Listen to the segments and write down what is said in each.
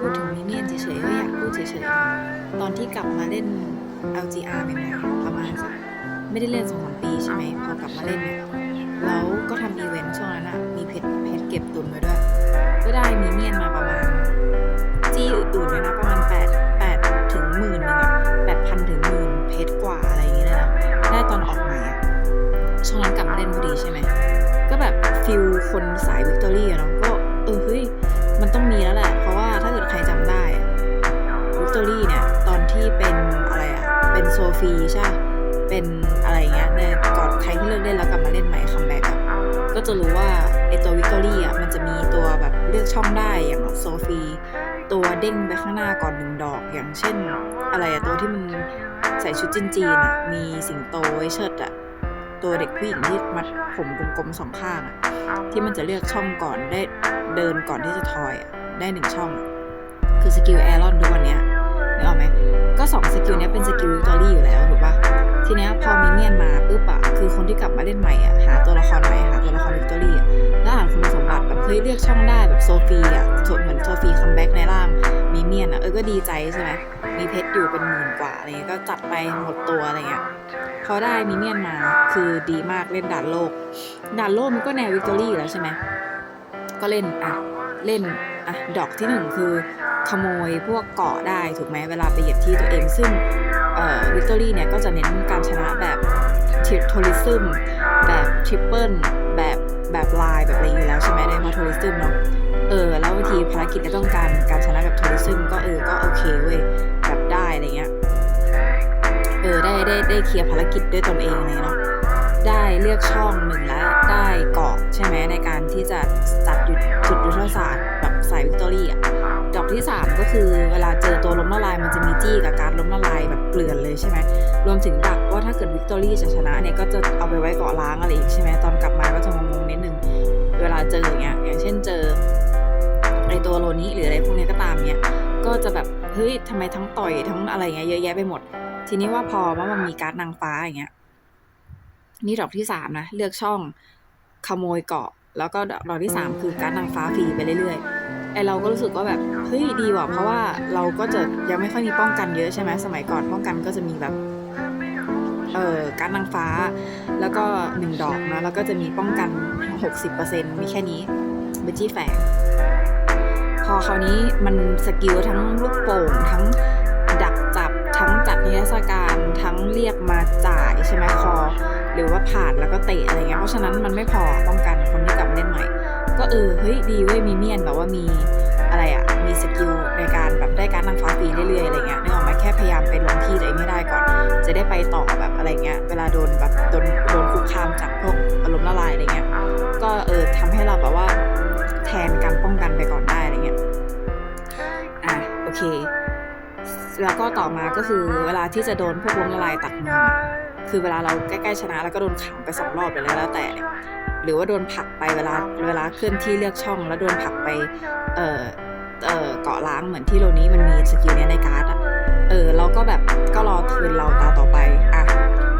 พูดถึงมิเนียนเฉยๆก็อยากพูดเฉยๆ ตอนที่กลับมาเล่น LGR ใหม่ๆประมาณสักไม่ได้เล่นสองสามปีใช่ไหมพอกลับมาเล่นเนี่ยแล้วก็ทำอีเวนต์ช่วงนั้นอะมีเพชรเพชรเก็บตุนไว้ด้วย ก็ได้มิเนียนมาประมาณ จี้อื่นๆเลยนะประมาณ8 8ถึงหมื่นหนึ่งอะแปดพันถึงหมื่นเพชรกว่าอะไรอย่างเงี้ยเลยนะได้ตอนออกใหม่อะช่วงนั้นกลับมาเล่นพอดีใช่ไหมก็แบบฟิลคนสายวิกตอรี่อะเนาะก็เออเฮ้ยมันต้องมีแล้วแหละ เป็นโซฟีใช่ เป็นอะไรเงี้ยในก่อนใครที่เลิกเล่นแล้วกลับมาเล่นใหม่คัมแบ็กอะก็จะรู้ว่าไอตัววิกตอรี่อะมันจะมีตัวแบบเลือกช่องได้อย่างโซฟีตัวเด้งไปข้างหน้าก่อนหนึ่งดอก อย่างเช่น อะไรอะตัวที่มันใส่ชุดจีนจีนอะมีสิงโตไว้เชิดอะตัวเด็กผู้หญิงที่มัดผมกลมๆสองข้างอะที่มันจะเลือกช่องก่อนได้เดินก่อนที่จะทอยอะได้หนึ่งช่อง คือสกิลแอรอนทุกวันเนี้ย นึกออกไหมก็สองสกิลนี้เป็นสกิลวิกตอรี่อยู่แล้วถูกปะทีเนี้ยพอมิเนียนมาปุ๊บอะคือคนที่กลับมาเล่นใหม่อะหาตัวละครใหม่หาตัวละครวิกตอรี่อะแล้วอ่านคุณสมบัติแบบเฮ้ยเลือกช่องได้แบบโซฟีอะเหมือนโซฟีคัมแบ็กในร่างมิเนียนอะเออก็ดีใจใช่ไหมมีเพชรอยู่เป็นหมื่นกว่าอะไรเงี้ยก็จัดไปหมดตัวอะไรเงี้ยพอได้มิเนียนมาคือดีมากเล่นด่านโลกด่านโลกมันก็แนววิกตอรี่อยู่แล้วใช่ไหมก็เล่นอะเล่น อะดอกที่หนึ่งคือขโมยพวกเกาะได้ถูกไหมเวลาไปเหยียบที่ตัวเองซึ่งเอ่อวิกตอรี่เนี่ยก็จะเน้นการชนะแบบทิปโทริซึมแบบทริปเปิลแบบแบบลายแบบอะไรอยู่แล้วใช่ไหมในมาโทริซึมเนาะเออแล้วบางทีภารกิจเนี่ต้องการการชนะแบบโทริซึมก็เออก็โอเคเว้ยแบบได้อะไรเงี้ยเออได้ได้ได้เคลียร์ภารกิจด้วยตนเองเลยเนาะได้เลือกช่องหนึ่งแล้ว ได้เกาะใช่ไหมในการที่จะจัดยุทธจุดยุทธศาสตร์แบบสายวิกตอรี่อะดอกที่ 3 ก็คือเวลาเจอตัวล้มละลายมันจะมีจี้กับการล้มละลายแบบเกลื่อนเลยใช่ไหมรวมถึงดักว่าถ้าเกิดวิกตอรี่จะชนะเนี่ยก็จะเอาไปไว้เกาะล้างอะไรอีกใช่ไหมตอนกลับมาก็จะงงๆนิดนึงเวลาเจออย่างเงี้ยอย่างเช่นเจอไอตัวโลนี้หรืออะไรพวกนี้ก็ตามเนี้ยก็จะแบบเฮ้ยทำไมทั้งต่อยทั้งอะไรเงี้ยเยอะแยะไปหมด ทีนี้ว่าพอว่ามันมีการ์ดนางฟ้าอย่างเงี้ยนี่ดอกที่สามนะเลือกช่อง ขโมยเกาะ แล้วก็ดอกที่สามคือการดนางฟ้าฟรีไปเรื่อยๆไอเราก็รู้สึกว่าแบบเฮ้ยดีว่ะเพราะว่าเราก็จะยังไม่ค่อยมีป้องกันเยอะใช่ไหมสมัยก่อนป้องกันก็จะมีแบบเอ่อการดนางฟ้า แล้วก็หนึ่งดอกนะแล้วก็จะมีป้องกัน 60%มีแค่นี้เบจี้แฝงพอคราวนี้มันสกิลทั้งลูกโป่งทั้งดักจับ ทั้งจัดนิทรรศการทั้งเรียกมาจ่ายใช่ไหมคอ หรือว่าผ่านแล้วก็เตะอะไรเงี้ยเพราะฉะนั้นมันไม่พอป้องกันคนที่กลับมาเล่นใหม่ ก็เออเฮ้ยดีเว้ยมีเมียนแบบว่ามีอะไรอะมีสกิลในการแบบได้การนางฟ้าฟรีเรื่อยๆอะไรเงี้ยนึกออกไหมแค่พยายามไปลงที่ตัวเองให้ได้ก่อน จะได้ไปต่อแบบอะไรเงี้ยเวลาโดนแบบโดนโดนคุกคามจากพวกอารมณ์ละลายอะไรเงี้ย แล้วก็ต่อมาก็คือเวลาที่จะโดนพวกล้มละลายตัดมือคือเวลาเราใกล้ๆชนะแล้วก็โดนขังไปสองรอบเลยแล้วแต่ หรือว่าโดนผลักไปเวลาเวลาเคลื่อนที่เลือกช่อง แล้วโดนผลักไปเออเออเกาะล้างเหมือนที่โลนี้มันมีสกิลเนี้ยในการ์ดอะเออเราก็แบบก็รอทืนเราตาต่อไปอะ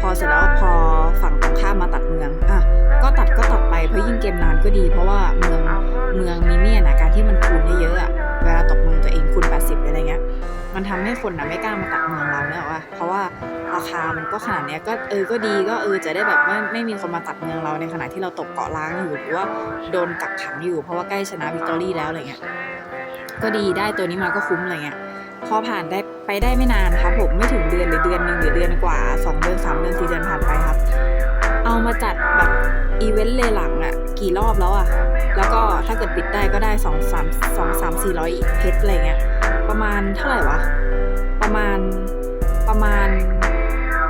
พอเสร็จแล้วพอฝั่งตรงข้ามมาตัดเมืองอะก็ตัดก็ตัดไปเพราะยิ่งเกมนานก็ดี เพราะว่าเมืองเมืองมี มันทำให้คนนะไม่กล้ามาตัดเมืองเราเนี่ยหรอะเพราะว่าราคามันก็ขนาดเนี้ยก็เออก็ดีก็เออจะได้แบบไม่ไม่มีคนมาตัดเมืองเราในขณะที่เราตกเกาะล้างอยู่หรือว่าโดนกักขังอยู่ เพราะว่าใกล้ชนะวิกตอรี่แล้วอะไรเงี้ยก็ดีได้ตัวนี้มาก็คุ้มอะไรเงี้ยพอผ่านได้ไปได้ไม่นานครับผมไม่ถึงเดือนหรือเดือนหนึ่งหรือเดือนกว่าสองเดือนสามเดือนสี่เดือนผ่านไปครับ เอามาจัดแบบอีเวนต์เลหลังอะกี่รอบแล้วอะแล้วก็ถ้าเกิดปิดได้ก็ได้สองสามสองสามสี่ร้อยเพชรอะไรเงี้ย ประมาณเท่าไหร่วะ ประมาณประมาณ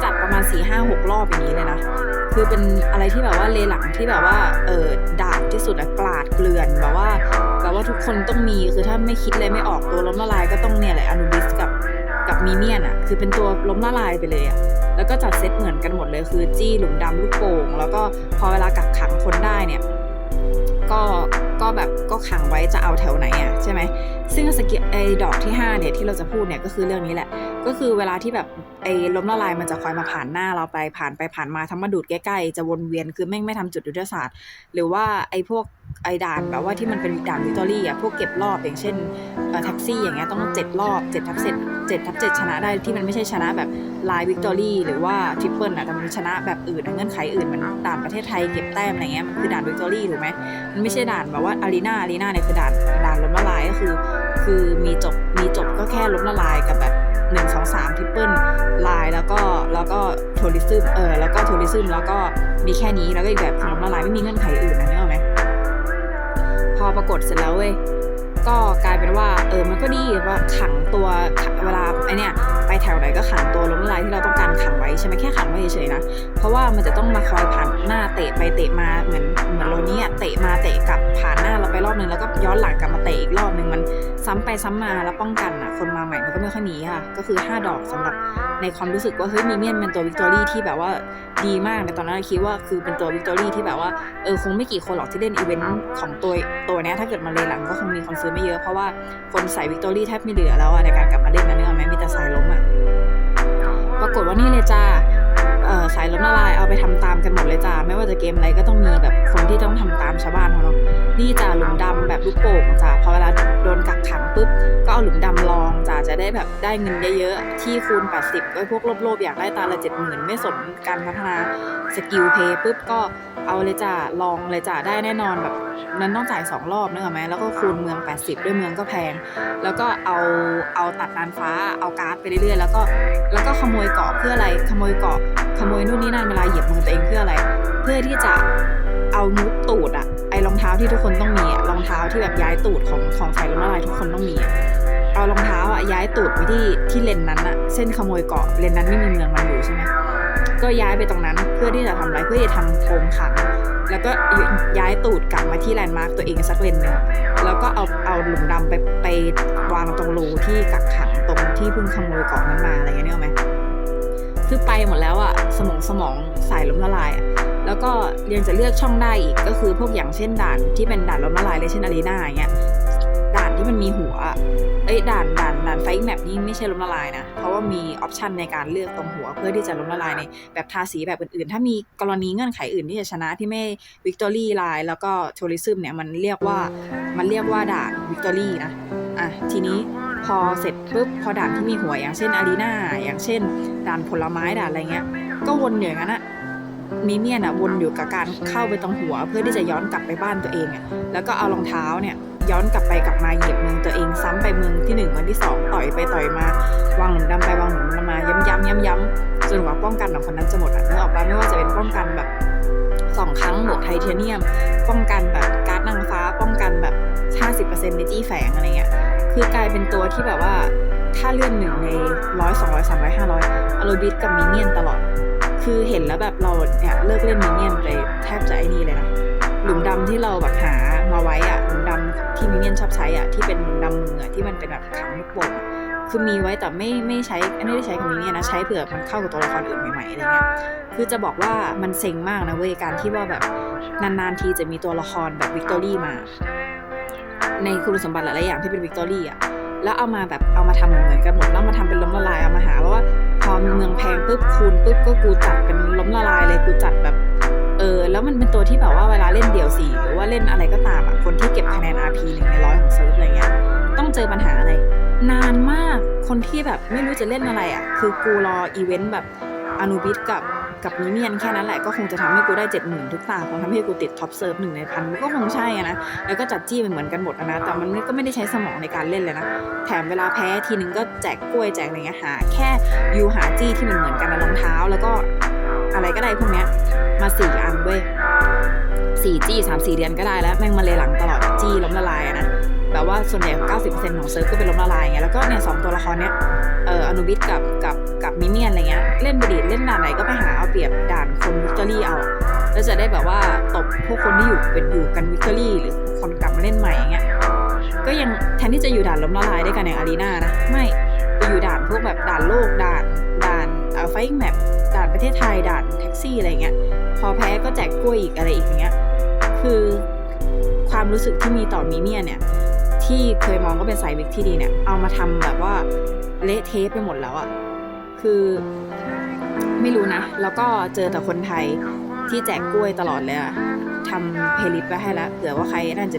จัดประมาณสี่ห้าหกรอบอย่างนี้เลยนะ คือเป็นอะไรที่แบบว่าเลหลังที่แบบว่าเออดาบที่สุดอะกลาดเกลื่อนแบบว่าแบบว่าทุกคนต้องมีคือถ้าไม่คิดเลยไม่ออกตัวล้มละลายก็ต้องเนี่ยแหละอนุบิสกับกับมีเมียนอะคือเป็นตัวล้มละลายไปเลยอะแล้วก็จัดเซตเหมือนกันหมดเลยคือจี้หลุมดำลูกโป่งแล้วก็พอเวลากักขังคนได้เนี่ย ก็ ก็แบบก็ขังไว้จะเอาแถวไหนอะใช่ไหมซึ่งสกิไอ้ดอกที่5เนี่ยที่เราจะพูดเนี่ยก็คือเรื่องนี้แหละ ก็คือเวลาที่แบบไอ้ล้มละลายมันจะคอยมาผ่านหน้าเราไปผ่านไปผ่านมาทั้งมาดูดใกล้ๆจะวนเวียนคือแม่งไม่ทำจุดยุทธศาสตร์ หรือว่าไอ้พวกไอด่านแบบว่าที่มันเป็นด่านวิกตอรี่อะพวกเก็บรอบอย่างเช่นแท็กซี่อย่างเงี้ยต้องเจ็ดรอบเจ็ดทับเจ็ดเจ็ดทับเจ็ดชนะได้ที่มันไม่ใช่ชนะแบบลายวิกตอรี่หรือว่าทริปเปิลอะแต่มันชนะแบบอื่นเงื่อนไขอื่นมันด่านประเทศไทยเก็บแต้มอะไรเงี้ยมันคือด่านวิกตอรี่ถูกไหมมันไม่ใช่ด่านแบบว่าอารีนาอารีนาเนี่ยคือด่านด่านล้มละลายก็คือ คือมีจบมีจบก็แค่ล้มละลายกับ แล้วก็ทัวริซึมเออแล้วก็ทัวริซึมแล้วก็มีแค่นี้แล้วก็อีกแบบคือล้มละลายไม่มีเงื่อนไขอื่นนะนึกออกไหมพอปรากฏเสร็จแล้วเว้ยก็กลายเป็นว่าเออมันก็ดีว่าขังตัวเวลาไอเนี่ยไปแถวไหนก็ขังตัวล้มละลายที่เรา ช่ไหมแค่ขังไว้เฉยๆนะ เพราะว่ามันจะต้องมาคอยผ่านหน้าเตะไปเตะมาเหมือนเหมือนโรนี่เตะมาเตะกลับผ่านหน้าเราไปรอบนึงแล้วก็ย้อนหลังกลับมาเตะอีกรอบนึงมันซ้ำไปซ้ำมาแล้วป้องกันอะคนมาใหม่มันก็ไม่ค่อยหนีค่ะ ก็คือ 5 ดอกสำหรับในความรู้สึกว่าเฮ้ยมีเมียนเป็นตัววิกตอรี่ที่แบบว่าดีมากในตอนนั้นคิดว่าคือเป็นตัววิกตอรี่ที่แบบว่าเออคงไม่กี่คนหรอกที่เล่นอีเวนต์ของตัวตัวเนี้ยถ้าเกิดมาเลยหลังก็คงมีคนซื้อไม่เยอะเพราะว่าคนใส่วิกตอรี่แทบไม่เหลือแล้วในการกลับมาเล่นนะเนื้อไหมมีแต่สายล้มอะ ปรากฏว่านี่เลยจ้า อสายล้มละลายเอาไปทำตามกันหมดเลยจ้าไม่ว่าจะเกมอะไรก็ต้องมีแบบคนที่ต้องทำตามชาวบ้านเขาเนาะนี่จ่าหลุมดำแบบลูกโป่งจ่าพอเวลาโดนกักขังปุ๊บก็เอาหลุมดำลองจ่าจะได้แบบได้เงินเยอะๆที่คูณ 80ไว้พวกโลภๆอยากได้ตาละ70,000ไม่สนการพัฒนาสกิลเพย์ปุ๊บก็เอาเลยจ่าลองเลยจ่าได้แน่นอนแบบนั้นต้องจ่าย 2 รอบนึกออกไหมแล้วก็คูณเมือง 80 ด้วยเมืองก็แพง แล้วก็เอาเอาตัดนานฟ้าเอาการ์ดไปเรื่อยๆ แล้วก็แล้วก็ขโมยเกาะเพื่ออะไรขโมยเกาะขโมยนู่นนี่นั่นเวลาเหยียบมือตัวเองเพื่ออะไร เพื่อที่จะเอามุดตูดอะไอรองเท้าที่ทุกคนต้องมีอะรองเท้าที่แบบย้ายตูดของของใส่ล้มละลายทุกคนต้องมีอะเอารองเท้าอะย้ายตูดไปที่ที่เลนนั้นอะเส้นขโมยเกาะเลนนั้นไม่มีเมืองมันอยู่ใช่ไหมก็ย้ายไปตรงนั้นเพื่อที่จะทำอะไรเพื่อที่จะทำโพรงขังแล้วก็ย้ายตูดกลับมาที่แลนด์มาร์กตัวเองสักเลนหนึ่งแล้วก็เอาเอาหลุมดำไปไปวางตรงรูที่กักขังตรงที่เพิ่งขโมยเกาะนั้นมาอะไรเงี้ยนึกออกไหม คือไปหมดแล้วอะสมองสมองสายล้มละลายอะแล้วก็ยังจะเลือกช่องได้อีกก็คือพวกอย่างเช่นด่านที่เป็นด่านล้มละลายเลยเช่นอารีนาอย่างเงี้ยด่านที่มันมีหัวเอ้ยด่านด่านด่านไฟแมปนี่ไม่ใช่ล้มละลายนะ เพราะว่ามีออปชันในการเลือกตรงหัวเพื่อที่จะล้มละลายในแบบทาสีแบบอื่นๆ ถ้ามีกรณีเงื่อนไขอื่นที่จะชนะที่ไม่วิกตอรี่ไลน์แล้วก็ทัวริซึมเนี่ยมันเรียกว่ามันเรียกว่าด่านวิกตอรี่นะอะทีนี้ พอเสร็จปุ๊บพอด่านที่มีหัวอย่างเช่นอารีนาอย่างเช่น ด่านผลไม้ด่านอะไรเงี้ย ก็วนอยู่อย่างนั้นอะมีเมียนอะวนอยู่กับการเข้าไปตรงหัว เพื่อที่จะย้อนกลับไปบ้านตัวเองอะแล้วก็เอารองเท้าเนี่ยย้อนกลับไปกลับมาเหยียบเมืองตัวเองซ้ำไปเมืองที่หนึ่งวันที่สองต่อยไปต่อยมาวางหนุนดำไปวางหนุนดำมาย้ำย้ำย้ำย้ำจนกว่าป้องกันของคนนั้นจะหมดอะนึกออกปะไม่ว่าจะเป็นป้องกันแบบสองครั้งบวกไทเทเนียม ป้องกันแบบการ์ดนางฟ้าป้องกันแบบ 50%ในจี้แฝงอะไรเงี้ย คือกลายเป็นตัวที่แบบว่า ถ้าเลื่อนหนึ่งในร้อยสองร้อยสามร้อยห้าร้อยอโรบิสกับมิเนียนตลอด คือเห็นแล้วแบบเราเนี่ยเลิกเล่นมินเนี่ยนไปแทบจะไอ้นี่เลยนะ หลุมดำที่เราแบบหามาไว้อะหลุมดำที่มินเนี่ยนชอบใช้อะที่เป็นหลุมดำมืออะที่มันเป็นแบบขังลูกโป่งคือมีไว้แต่ไม่ไม่ใช้ไม่ได้ใช้กับมินเนี่ยนนะใช้เผื่อมันเข้ากับตัวละครอื่นใหม่ๆอะไรเงี้ยคือจะบอกว่ามันเซ็งมากนะเว้ยการที่ว่าแบบนานๆทีจะมีตัวละครแบบวิกตอรี่มา ในคุณสมบัติหลายๆอย่างที่เป็นวิกตอรี่อะแล้วเอามาแบบเอามาทำเหมือนกันหมดแล้วมาทำเป็นล้มละลายเอามาหาว่าพอเมืองแพงปุ๊บคูณปุ๊บก็กูจัดเป็นล้มละลายเลยกูจัดแบบเออแล้วมันเป็นตัวที่แบบว่าเวลาเล่นเดี่ยวสี่หรือว่าเล่นอะไรก็ตามอะคนที่เก็บคะแนน RP หนึ่งในร้อยของเซิร์ฟอะไรเงี้ยต้องเจอปัญหาอะไร นานมากคนที่แบบไม่รู้จะเล่นอะไรอะคือกูรออีเวนต์แบบอนุบิสกับ กับมิเมียนแค่นั้นแหละก็คงจะทำให้กูได้เจ็ดหมื่นทุกตาคงทำให้กูติดท็อปเซิร์ฟหนึ่งในพันก็คงใช่นะแล้วก็จัดจี้มันเหมือนกันหมดนะแต่มันก็ไม่ได้ใช้สมองในการเล่นเลยนะแถมเวลาแพ้ทีนึงก็แจกกล้วยแจกอะไรเงี้ยหาแค่ยูหาจี้ที่มันเหมือนกันนะรองเท้า แล้วก็อะไรก็ได้พวกเนี้ยมาสี่อันเว้ยสี่จี้สามสี่เดือนก็ได้แล้วแม่งมาเลยหลังตลอดจี้ล้มละลายอะนะ แบบว่าส่วนใหญ่เก้าสิบเปอร์เซ็นต์ของเซิร์ฟก็เป็นล้มละลายไงแล้วก็เนี่ยสองตัวละครเนี้ยเอ่ออนุบิสกับกับกับมิเมียนอะไรเงี้ยเล่นบดีดเล่นด่านไหนก็ไปหาเอาเปรียบด่านคนวิกตอรี่เอาแล้วจะได้แบบว่าตบพวกคนที่อยู่เป็นอยู่กันวิกตอรี่หรือคนกลับมาเล่นใหม่อย่างเงี้ยก็ยังแทนที่จะอยู่ด่านล้มละลายได้กันอย่างอารีนานะไม่ไปอยู่ด่านพวกแบบด่านโลกด่านด่านเอ่อไฟแมปด่านประเทศไทยด่านแท็กซี่อะไรเงี้ยพอแพ้ก็แจกกล้วยอีกอะไรอีกอย่างเงี้ยคือความรู้สึกที่มีต่อมีเนี่ยเนี่ย ที่เคยมองว่าเป็นสายวิกที่ดีเนี่ย เอามาทำแบบว่าเละเทะไปหมดแล้วอะคือไม่รู้นะ แล้วก็เจอแต่คนไทยที่แจกกล้วยตลอดเลยอะ่ะทำเพลย์ลิสไว้ให้แล้วเผื่อว่าใครนั่นจะ